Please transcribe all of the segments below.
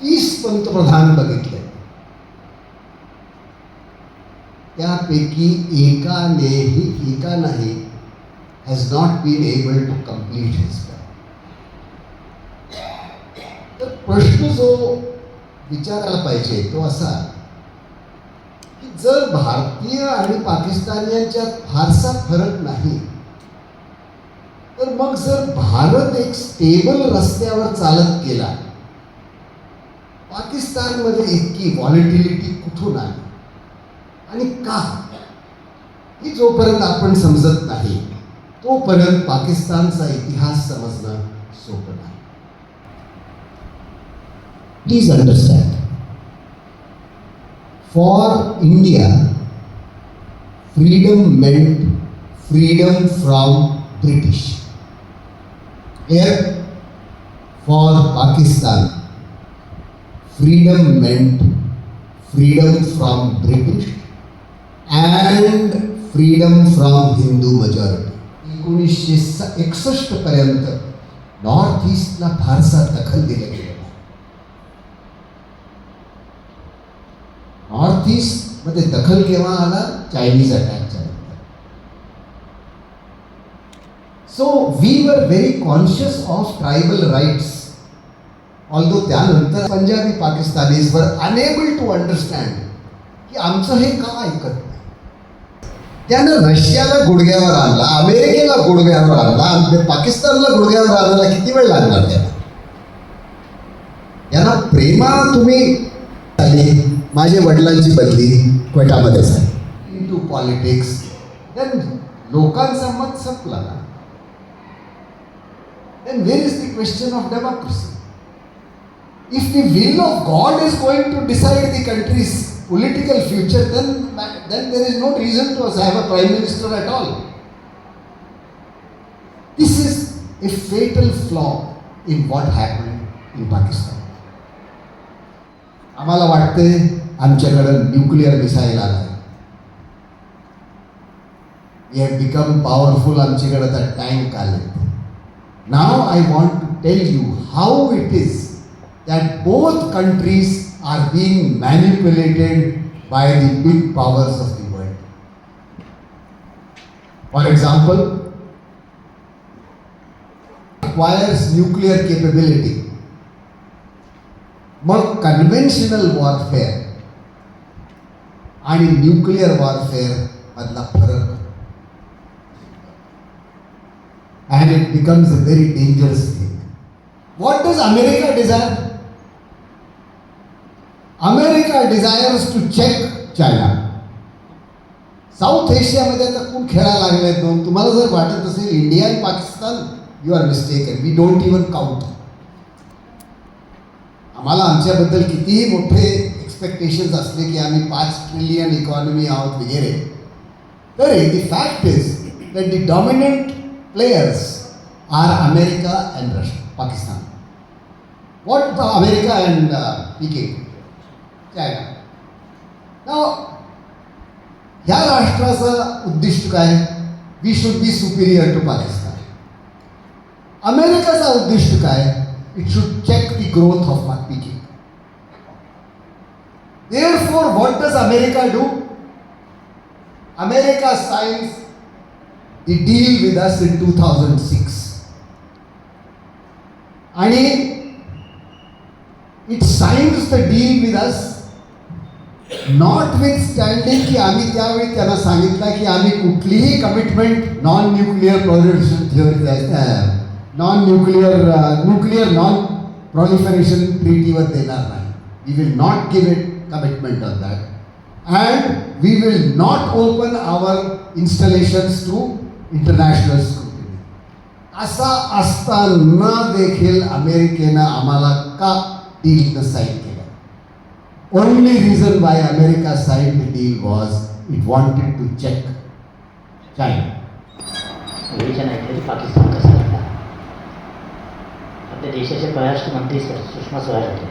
तीस पंतप्रधान बघितले. त्यापैकी एकानेही एका नाही has not been able to complete his तर प्रश्न जो विचारायला पाहिजे तो असा की जर भारतीय आणि पाकिस्तानियांच्यात फारसा फरक नाही तर मग जर भारत एक स्टेबल रस्त्यावर चालत गेला पाकिस्तानमध्ये इतकी व्हॉलिटिलिटी कुठून आली? आणि का? ही जोपर्यंत आपण समजत नाही तोपर्यंत पाकिस्तानचा इतिहास समजणं सोपं नाही. Please understand for India freedom meant freedom from British air for Pakistan freedom meant freedom from British and freedom from Hindu majority. एकोणीसशे एकसष्ट पर्यंत नॉर्थ ईस्टला फारसा दखल दिला गेला नॉर्थ ईस्टमध्ये दखल केव्हा आला? चायनीज अटॅकच्या नंतर. So we are very conscious of tribal rights although त्यानंतर Punjabi Pakistanis are unable to understand की आमचं हे का ऐकत नाही. त्यानं रशियाला गुडघ्यावर आणला अमेरिकेला गुडघ्यावर आणला आणि पाकिस्तानला गुडघ्यावर आणायला किती वेळ लागणार त्याला? यांना प्रेमा तुम्ही आली माझ्या वडिलांची बदली क्वेटामध्ये झाली. इन टू पॉलिटिक्स देन लोकांचा मत संपला. ना then where is the question of democracy If the will of God is going to decide the country's political future, then, then there is no reason to have a prime minister at all. This is a fatal flaw in what happened in Pakistan. आम्हाला वाटते आमच्याकडं nuclear missile आला we have become powerful आमच्याकडं तर tank आले Now I want to tell you how it is that both countries are being manipulated by the big powers of the world. For example, acquires nuclear capability. मग conventional warfare आणि nuclear warfare मधला फरक and it becomes a very dangerous thing. What does America desire? desires to check China. South एशियामध्ये आता कोण खेळायला लागले दोन. तुम्हाला जर वाटत असेल इंडिया आणि Pakistan you are mistake we don't even count आम्हाला आमच्याबद्दल कितीही मोठे एक्सपेक्टेशन्स असले की आम्ही पाच ट्रिलियन इकॉनॉमी आहोत वगैरे. तरी the fact is that the dominant players are America and Russia, Pakistan. What about America and जायला Peking? ह्या राष्ट्राचं उद्दिष्ट काय? We should be superior to Pakistan. अमेरिकेचा उद्दिष्ट काय? It should check the growth of my picking there for what does America do America signed the deal with us in 2006 आणि it signed the deal with us notwithstanding की आम्ही त्यावेळी त्यांना सांगितलं की आम्ही कुठलीही commitment non nuclear proliferation theory non nuclear nuclear non proliferation ट्रीटीवर देणार नाही. We will not give it commitment on that and we will not open our installations to international scrutiny असा असताना देखील अमेरिकेनं आम्हाला का deal sign only only why America America the deal was it wanted to to check China विवेचन पाकिस्तान कसा घडला आपल्या देशाचे परराष्ट्र मंत्री सर सुषमा स्वराज होते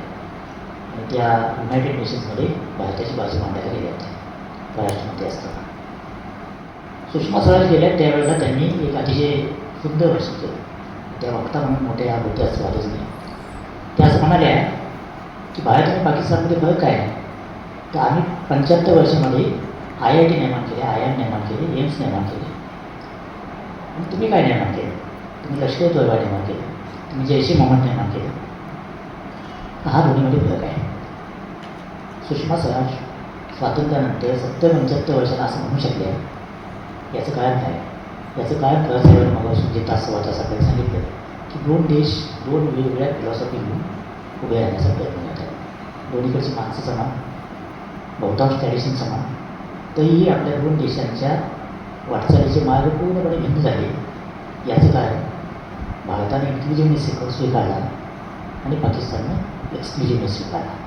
आणि त्या युनायटेड नेशन्समध्ये भारताची बाजू मांडायला गेल्या होत्या परराष्ट्रमंत्री असताना सुषमा स्वराज गेल्या त्यावेळेला त्यांनी एक अतिशय शुद्ध भाषण केलं त्या वक्ता म्हणून मोठ्या बुद्धाच वाटच नाही त्या असं म्हणाल्या की भारत आणि पाकिस्तानमध्ये फरक काय आहे? तर आम्ही पंच्याहत्तर वर्षामध्ये आय आय टी निर्माण केले आय एम निर्माण केले एम्स निर्माण केले. आणि तुम्ही काय निर्माण केलं? तुम्ही लष्कर तोयबा निर्माण केलं तुम्ही जैश ए मोहम्मद निर्माण केलं. हा दोन्हीमध्ये फरक आहे. सुषमा स्वराज स्वातंत्र्यानंतर सत्तर पंच्याहत्तर वर्षाला असं म्हणू शकले याचं कारण काय? याचं कारण खरं मग जे तास सव्वा तास आपल्याला सांगितलं की दोन देश दोन वेगवेगळ्या फिलॉसॉफी घेऊन उभे राहण्याचा प्रयत्न दोन्हीकडची माणसं समान बहुतांश ट्रॅडिशन समान तरीही आपल्या दोन देशांच्या वाटचालीचे मार्ग पूर्णपणे भिन्न झाले. याचं कारण भारताने इंक्लुझिव्हनेस स्वीकारला आणि पाकिस्ताननं एक्सक्लुझिव्हनेस स्वीकारला.